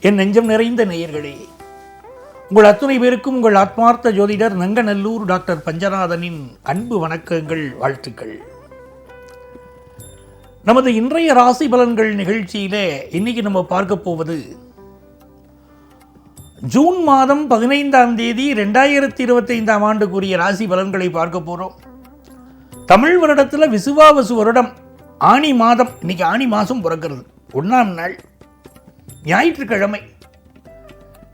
என் நெஞ்சம் நிறைந்த நேயர்களே உங்கள் அத்துணை பேருக்கும் உங்கள் ஆத்மார்த்த ஜோதிடர் நங்கநல்லூர் டாக்டர் பஞ்சநாதனின் அன்பு வணக்கங்கள் வாழ்த்துக்கள். நமது இன்றைய ராசி பலன்கள் நிகழ்ச்சியில இன்னைக்கு நம்ம பார்க்க போவது ஜூன் மாதம் பதினைந்தாம் தேதி ரெண்டாயிரத்தி இருபத்தைந்தாம் ஆண்டுக்குரிய ராசி பலன்களை பார்க்க போறோம். தமிழ் வருடத்தில் விசுவாவசு வருடம். ஆணி மாதம் இன்னைக்கு ஆணி மாதம் பிறக்கிறது. ஒன்றாம் நாள் ஞாயிற்றுக்கிழமை.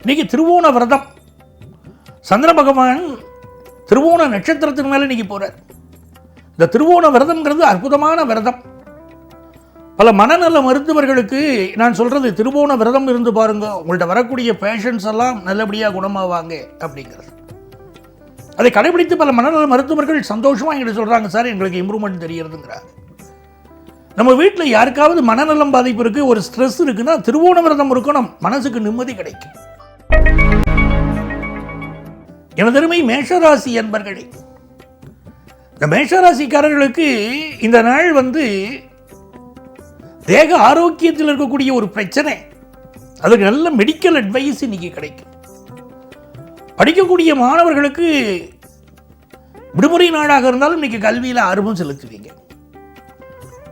இன்னைக்கு திருவோண விரதம். சந்திர பகவான் திருவோண நட்சத்திரத்தின் மேலே இன்னைக்கு போகிறார் இந்த திருவோண விரதம்ங்கிறது அற்புதமான விரதம். பல மனநல மருத்துவர்களுக்கு நான் சொல்கிறது திருவோண விரதம் இருந்து பாருங்க. உங்கள்ட்ட வரக்கூடிய பேஷண்ட்ஸ் எல்லாம் நல்லபடியாக குணமாவாங்க அப்படிங்கிறது. அதை கடைபிடித்து பல மனநல மருத்துவர்கள் சந்தோஷமா எங்கிட்ட சொல்றாங்க சார் எங்களுக்கு இம்ப்ரூவ்மெண்ட் தெரியறதுங்கிறாங்க நம்ம வீட்டில் யாருக்காவது மனநலம் பாதிப்பு இருக்குது ஒரு ஸ்ட்ரெஸ் இருக்குன்னா திருவோண விரதம் இருக்கணும். மனசுக்கு நிம்மதி கிடைக்கும். எனதருமை மேஷராசி என்பர்களே இந்த மேஷராசிக்காரர்களுக்கு இந்த நாள் வந்து தேக ஆரோக்கியத்தில் இருக்கக்கூடிய ஒரு பிரச்சனை. அதுக்கு நல்ல மெடிக்கல் அட்வைஸ் இன்னைக்கு கிடைக்கும். படிக்கக்கூடிய மாணவர்களுக்கு விடுமுறை நாடாக இருந்தாலும் இன்னைக்கு கல்வியில் ஆர்வம் செலுத்துவீங்க.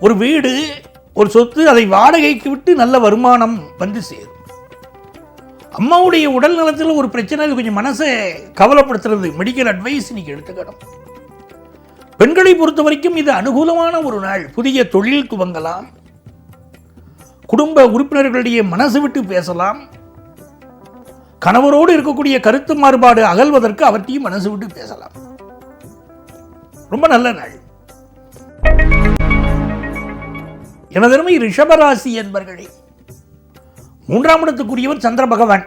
ஒரு வீடு ஒரு சொத்து அதை வாடகைக்கு விட்டு நல்ல வருமானம் வந்து சேரும். அம்மாவுடைய உடல் நலத்தில் ஒரு பிரச்சனை அது கொஞ்சம் மனசை கவலைப்படுத்துறது. மெடிக்கல் அட்வைஸ் இன்னைக்கு எடுத்துக்கணும். பெண்களை பொறுத்த வரைக்கும் இது அனுகூலமான ஒரு நாள். புதிய தொழில் துவங்கலாம். குடும்ப உறுப்பினர்களிடையே மனசு விட்டு பேசலாம். கணவரோடு இருக்கக்கூடிய கருத்து மாறுபாடு அகல்வதற்கு அவர்த்தையும் மனசு விட்டு பேசலாம். ரொம்ப நல்ல நாள். எனதருமை ரிஷபராசி என்பர்களே மூன்றாம் இடத்துக்குரியவர் சந்திர பகவான்.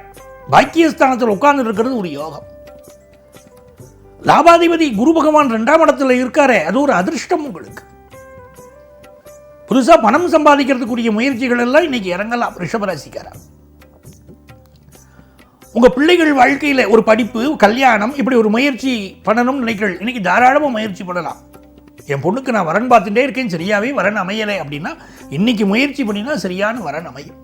பாக்கியஸ்தானத்தில் உட்கார்ந்து இருக்கிறது ஒரு யோகம். லாபாதிபதி குரு பகவான் ரெண்டாம் இடத்துல இருக்காரே அது ஒரு அதிர்ஷ்டம் உங்களுக்கு. புதுசா பணம் சம்பாதிக்கிறதுக்குரிய முயற்சிகள் எல்லாம் இன்னைக்கு இறங்கலாம் ரிஷபராசிக்காரன் உங்கள் பிள்ளைகள் வாழ்க்கையில ஒரு படிப்பு கல்யாணம் இப்படி ஒரு முயற்சி பண்ணணும்னு நினைக்கிறீர்கள். இன்னைக்கு தாராளமாக முயற்சி பண்ணலாம். என் பொண்ணுக்கு நான் வரன் பார்த்துட்டே இருக்கேன் சரியாகவே வரன் அமையலை அப்படின்னா இன்னைக்கு முயற்சி பண்ணினா சரியான வரன் அமையும்.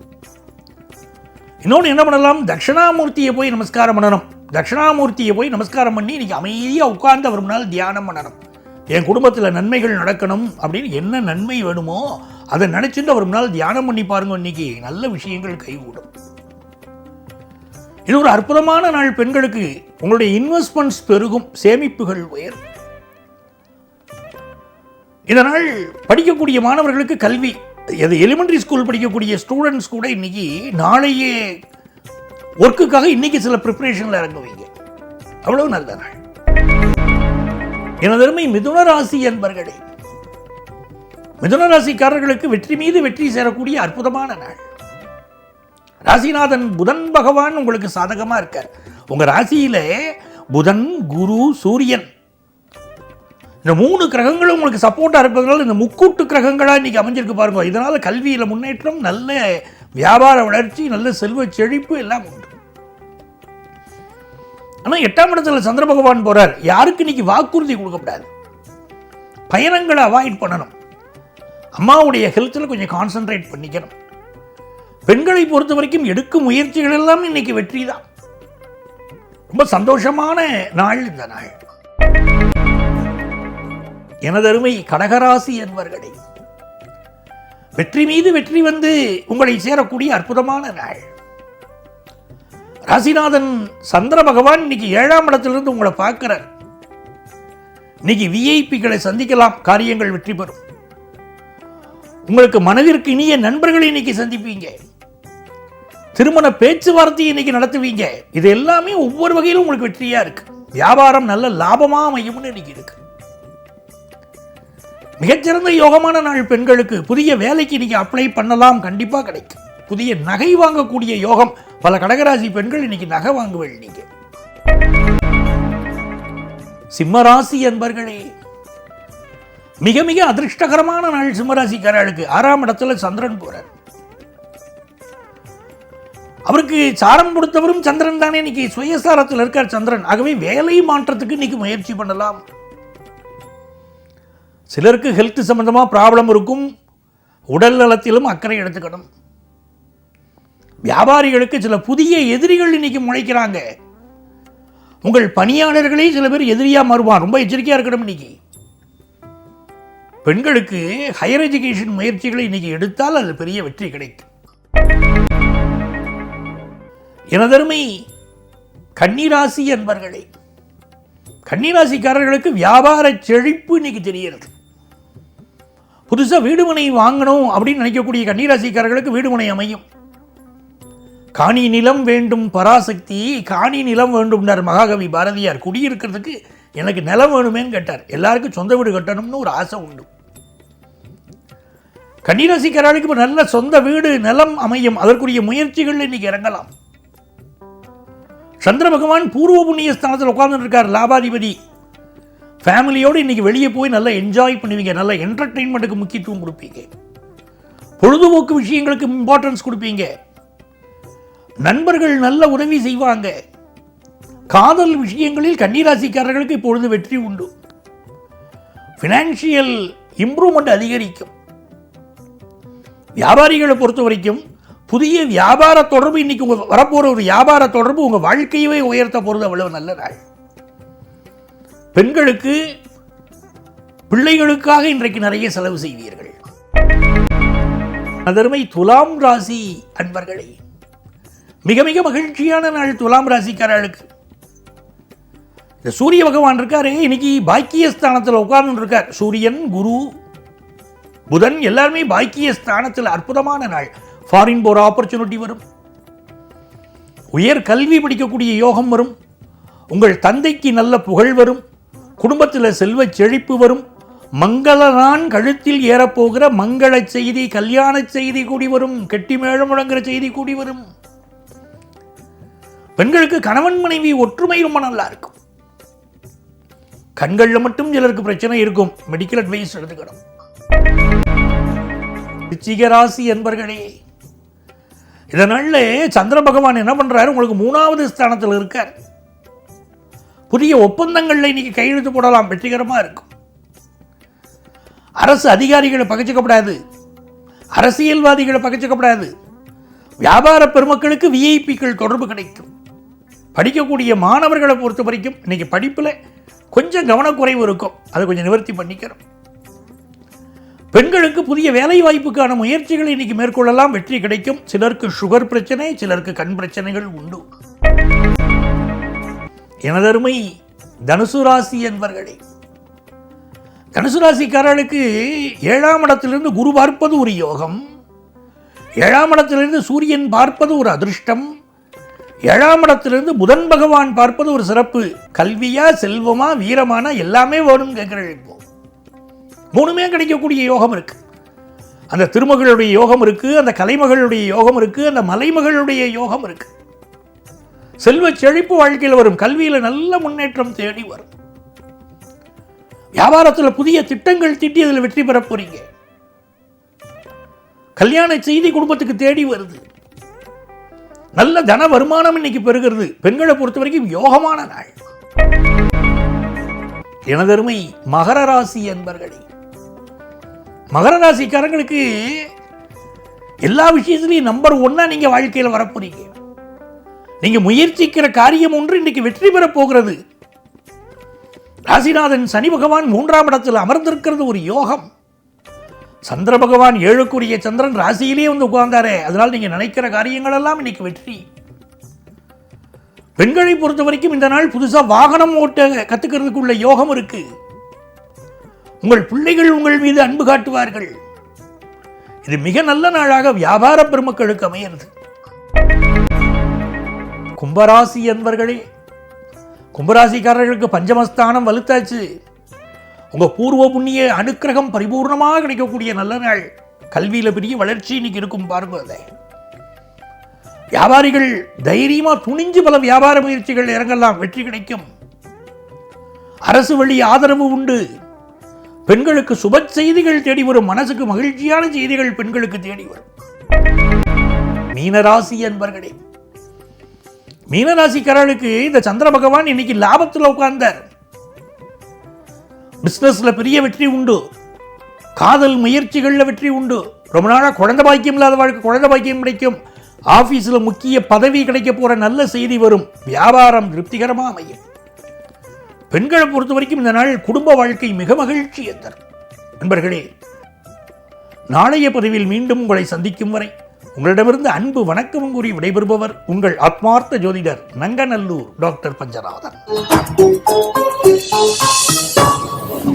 இன்னொன்று என்ன பண்ணலாம்? தட்சிணாமூர்த்தியை போய் நமஸ்காரம் பண்ணணும். தட்சிணாமூர்த்தியை போய் நமஸ்காரம் பண்ணி இன்னைக்கு அமைதியாக உட்கார்ந்து அவர் முன்னால் தியானம் பண்ணணும். என் குடும்பத்தில் நன்மைகள் நடக்கணும் அப்படின்னு என்ன நன்மை வேணுமோ அதை நினைச்சிட்டு அவர் முன்னால் தியானம் பண்ணி பாருங்க இன்னைக்கு நல்ல விஷயங்கள் கைகூடும். இது ஒரு அற்புதமான நாள். பெண்களுக்கு உங்களுடைய இன்வெஸ்ட்மெண்ட்ஸ் பெருகும் சேமிப்புகள் உயரும். இதனால் படிக்கக்கூடிய மாணவர்களுக்கு கல்வி அது எலிமெண்டரி ஸ்கூல் படிக்கக்கூடிய ஸ்டூடெண்ட்ஸ் கூட இன்னைக்கு நாளையே ஒர்க்குக்காக இன்னைக்கு சில ப்ரிப்பரேஷனில் இறங்குவீங்க. அவ்வளவு நல்ல நாள். எனதருமை மிதுன ராசி என்பர்களே மிதுன ராசிக்காரர்களுக்கு வெற்றி மீது வெற்றி சேரக்கூடிய அற்புதமான நாள். ராசிநாதன் புதன் பகவான் உங்களுக்கு சாதகமாக இருக்கார். உங்க ராசியில புதன் குரு சூரியன். இந்த மூணு கிரகங்களும் உங்களுக்கு சப்போர்ட்டாக இருப்பதனால இந்த முக்கூட்டு கிரகங்களாக இன்றைக்கி அமைஞ்சிருக்கு பாருங்க. இதனால் கல்வியில் முன்னேற்றம் நல்ல வியாபார வளர்ச்சி நல்ல செல்வ செழிப்பு எல்லாம் உண்டு. ஆனால் எட்டாம் இடத்துல சந்திர பகவான் போகிறார் யாருக்கு இன்னைக்கு வாக்குறுதி கொடுக்கக்கூடாது பயணங்களை அவாய்ட் பண்ணணும். அம்மாவுடைய ஹெல்த்தில் கொஞ்சம் கான்சென்ட்ரேட் பண்ணிக்கணும். பெண்களை பொறுத்த வரைக்கும் எடுக்கும் முயற்சிகள் எல்லாம் இன்னைக்கு வெற்றி தான் ரொம்ப சந்தோஷமான நாள் இந்த நாள். எனதருமை கடகராசி என்பர்களே வெற்றி மீது வெற்றி வந்து உங்களை சேரக்கூடிய அற்புதமான நாள். ராசிநாதன் சந்திர பகவான் இன்னைக்கு ஏழாம் இடத்திலிருந்து உங்களை பார்க்கிறார். இன்னைக்கு விஐபிகளை சந்திக்கலாம் காரியங்கள் வெற்றி பெறும். உங்களுக்கு மனதிற்கு இனிய நண்பர்களை இன்னைக்கு சந்திப்பீங்க. திருமண பேச்சுவார்த்தையை இன்னைக்கு நடத்துவீங்க. இது எல்லாமே ஒவ்வொரு வகையிலும் உங்களுக்கு வெற்றியா இருக்கு. வியாபாரம் நல்ல லாபமா அமையும்னு இன்னைக்கு இருக்கு. மிகச்சிறந்த யோகமான நாள் பெண்களுக்கு புதிய வேலைக்கு இன்னைக்கு அப்ளை பண்ணலாம் கண்டிப்பா கிடைக்கும். புதிய நகை வாங்கக்கூடிய யோகம் பல கடகராசி பெண்கள் இன்னைக்கு நகை வாங்குவேன் நீங்க. சிம்மராசி என்பர்களே மிக மிக அதிர்ஷ்டகரமான நாள் சிம்மராசிக்காரர்களுக்கு. ஆறாம் இடத்துல சந்திரன் போறார். அவருக்கு சாரம் கொடுத்தவரும் சந்திரன் தானே. இன்னைக்கு சுயசாரத்தில் இருக்கார் சந்திரன். ஆகவே வேலை மாற்றத்துக்கு இன்னைக்கு முயற்சி பண்ணலாம். சிலருக்கு ஹெல்த் சம்பந்தமாக ப்ராப்ளம் இருக்கும். உடல் நலத்திலும் அக்கறை எடுத்துக்கணும். வியாபாரிகளுக்கு சில புதிய எதிரிகள் இன்னைக்கு முளைக்கிறாங்க. உங்கள் பணியாளர்களே சில பேர் எதிரியாக மாறுவான் ரொம்ப எச்சரிக்கையாக இருக்கணும் இன்னைக்கு. பெண்களுக்கு ஹையர் எஜுகேஷன் முயற்சிகளை இன்னைக்கு எடுத்தால் அது பெரிய வெற்றி கிடைக்கும். எனதருமை கன்னிராசி என்பர்களே கன்னிராசிக்காரர்களுக்கு வியாபார செழிப்பு இன்னைக்கு தெரிகிறது. புதுசாக வீடுமனை வாங்கணும் அப்படின்னு நினைக்கக்கூடிய கன்னிராசிக்காரர்களுக்கு வீடுமனை அமையும். காணி நிலம் வேண்டும் பராசக்தி காணி நிலம் வேண்டும்னார் மகாகவி பாரதியார். குடியிருக்கிறதுக்கு எனக்கு நிலம் வேணுமேன்னு கேட்டார். எல்லாருக்கும் சொந்த வீடு கட்டணும்னு ஒரு ஆசை உண்டு. கன்னிராசிக்காரர்களுக்கு இப்போ நல்ல சொந்த வீடு நிலம் அமையும். அதற்குரிய முயற்சிகள் இன்னைக்கு இறங்கலாம். சந்திர பகவான் பூர்வ புண்ணிய ஸ்தானத்தில் உட்கார்ந்துட்டு இருக்கார் லாபாதிபதி. ஃபேமிலியோடு இன்னைக்கு வெளியே போய் நல்லா என்ஜாய் பண்ணுவீங்க நல்ல என்டர்டெயின்மெண்ட்டுக்கு முக்கியத்துவம் கொடுப்பீங்க. பொழுதுபோக்கு விஷயங்களுக்கு இம்பார்ட்டன்ஸ் கொடுப்பீங்க. நண்பர்கள் நல்ல உதவி செய்வாங்க. காதல் விஷயங்களில் கன்னிராசிக்காரர்களுக்கு இப்பொழுது வெற்றி உண்டு. ஃபினான்ஷியல் இம்ப்ரூவ்மெண்ட் அதிகரிக்கும். வியாபாரிகளை பொறுத்த வரைக்கும் புதிய வியாபார தொடர்பு இன்னைக்கு உங்க வரப்போற ஒரு வியாபார தொடர்பு உங்க வாழ்க்கையவே உயர்த்த போறது அவ்வளவு நல்ல நாள் பெண்களுக்கு பிள்ளைகளுக்காக இன்றைக்கு நிறைய செலவு செய்வீர்கள். அதர்மை துலாம் ராசி அன்பர்களே மிக மிக மகிழ்ச்சியான நாள் துலாம் ராசிக்காரர்களுக்கு. இந்த சூரிய பகவான் இருக்காரு இன்னைக்கு பாக்கியஸ்தானத்தில் உட்கார்ந்து இருக்கார் சூரியன் குரு புதன் எல்லாருமே பாக்கியஸ்தானத்தில் அற்புதமான நாள். ஃபாரின் போகிற ஆப்பர்ச்சுனிட்டி வரும். உயர் கல்வி படிக்கக்கூடிய யோகம் வரும். உங்கள் தந்தைக்கு நல்ல புகழ் வரும். குடும்பத்தில் செல்வ செழிப்பு வரும். மங்களனான் கழுத்தில் ஏறப்போகிற மங்கள செய்தி கல்யாண செய்தி கூடி வரும். கெட்டி மேளம் முழங்குற செய்தி கூடி வரும். பெண்களுக்கு கணவன் மனைவி ஒற்றுமை ரொம்ப நல்லா இருக்கும். கண்களில் மட்டும் சிலருக்கு பிரச்சனை இருக்கும். மெடிக்கல் அட்வைஸ் எடுத்துக்கணும். ராசி என்பர்களே இதனால சந்திர பகவான் என்ன பண்றாரு? உங்களுக்கு மூணாவது ஸ்தானத்தில் இருக்கார். புதிய ஒப்பந்தங்களில் இன்னைக்கு கையெழுத்து போடலாம். வெற்றிகரமா இருக்கும். அரசு அதிகாரிகளை பகைச்சிக்கப்படாது. அரசியல்வாதிகளை பகைச்சிக்கப்படாது. வியாபார பெருமக்களுக்கு விஐபிக்கள் தொடர்பு கிடைக்கும். படிக்கக்கூடிய மாணவர்களை பொறுத்த வரைக்கும் இன்னைக்கு படிப்பில் கொஞ்சம் கவனக்குறைவு இருக்கும். அதை கொஞ்சம் நிவர்த்தி பண்ணிக்கிறோம். பெண்களுக்கு புதிய வேலை வாய்ப்புக்கான முயற்சிகளை இன்னைக்கு மேற்கொள்ளலாம். வெற்றி கிடைக்கும். சிலருக்கு சுகர் பிரச்சனை சிலருக்கு கண் பிரச்சனைகள் உண்டு. எனதருமை தனுசு ராசி என்பர்களே தனுசு ராசிக்காரர்களுக்கு ஏழாம் இடத்திலிருந்து குரு பார்ப்பது ஒரு யோகம். ஏழாம் இடத்திலிருந்து சூரியன் பார்ப்பது ஒரு அதிர்ஷ்டம். ஏழாம் இடத்திலிருந்து புதன் பகவான் பார்ப்பது ஒரு சிறப்பு. கல்வியா செல்வமா வீரமான எல்லாமே வேணும் கேட்கிறேன் இப்போ. மூணுமே கிடைக்கக்கூடிய யோகம் இருக்கு. அந்த திருமகளுடைய யோகம் இருக்கு அந்த கலைமகளுடைய யோகம் இருக்கு அந்த மலைமகளுடைய யோகம் இருக்கு. செல்வ செழிப்பு வாழ்க்கையில் வரும் கல்வியில் நல்ல முன்னேற்றம் தேடி வரும். வியாபாரத்தில் புதிய திட்டங்கள் தீட்டி அதில் வெற்றி பெற போறீங்க. கல்யாண செய்தி குடும்பத்துக்கு தேடி வருது. நல்ல தன வருமானம் இன்னைக்கு பெறுகிறது. பெண்களை பொறுத்த வரைக்கும் யோகமான நாள். எனதருமை மகர ராசி என்பர்களே மகர ராசிக்காரங்களுக்கு எல்லா விஷயத்துலையும் நம்பர் ஒன்னாக நீங்கள் வாழ்க்கையில் வரப்போறீங்க. நீங்கள் முயற்சிக்கிற காரியம் ஒன்று இன்னைக்கு வெற்றி பெறப் போகிறது. ராசிநாதன் சனி பகவான் மூன்றாம் இடத்தில் அமர்ந்திருக்கிறது ஒரு யோகம். சந்திர பகவான் ஏழுக்குரிய சந்திரன் ராசியிலே வந்து உட்கார்ந்தாரே அதனால் நீங்கள் நினைக்கிற காரியங்கள் எல்லாம் இன்னைக்கு வெற்றி. பெண்களை பொறுத்த வரைக்கும் இந்த நாள் புதுசாக வாகனம் ஓட்ட கற்றுக்கிறதுக்குள்ள யோகம் இருக்குது உங்கள் பிள்ளைகள் உங்கள் மீது அன்பு காட்டுவார்கள். இது மிக நல்ல நாளாக வியாபார பெருமக்களுக்கு அமையிறது. கும்பராசி என்பர்களே கும்பராசிக்காரர்களுக்கு பஞ்சமஸ்தானம் வலுத்தாச்சு. உங்க பூர்வ புண்ணிய அனுக்கிரகம் பரிபூர்ணமாக கிடைக்கக்கூடிய நல்ல நாள். கல்வியில பெரிய வளர்ச்சி இன்னைக்கு இருக்கும் பாருங்க வியாபாரிகள் தைரியமா துணிஞ்சு பல வியாபார முயற்சிகள் இறங்கலாம் வெற்றி கிடைக்கும். அரசு வழி ஆதரவு உண்டு. பெண்களுக்கு சுப செய்திகள் தேடி வரும் மனசுக்கு மகிழ்ச்சியான செய்திகள் பெண்களுக்கு தேடி வரும். மீனராசி என்பர்களே மீனராசிக்காரர்களுக்கு இந்த சந்திர பகவான் இன்னைக்கு லாபத்தில் உட்கார்ந்தார். பிசினஸ்ல பெரிய வெற்றி உண்டு. காதல் முயற்சிகளில் வெற்றி உண்டு. ரொம்ப நாளாக குழந்தை பாக்கியம் இல்லாத வாழ்க்கை குழந்தை பாக்கியம் கிடைக்கும். ஆஃபீஸில் முக்கிய பதவி கிடைக்க போகிற நல்ல செய்தி வரும். வியாபாரம் திருப்திகரமாக அமையும். பெண்களை பொறுத்த வரைக்கும் இந்த நாள் குடும்ப வாழ்க்கை மிக மகிழ்ச்சியை தரும். நண்பர்களே நாளைய பதிவில் மீண்டும் உங்களை சந்திக்கும் வரை உங்களிடமிருந்து அன்பு வணக்கம் கூறி விடைபெறுபவர் உங்கள் ஆத்மார்த்த ஜோதிடர் நங்கநல்லூர் டாக்டர் பஞ்சநாதன்.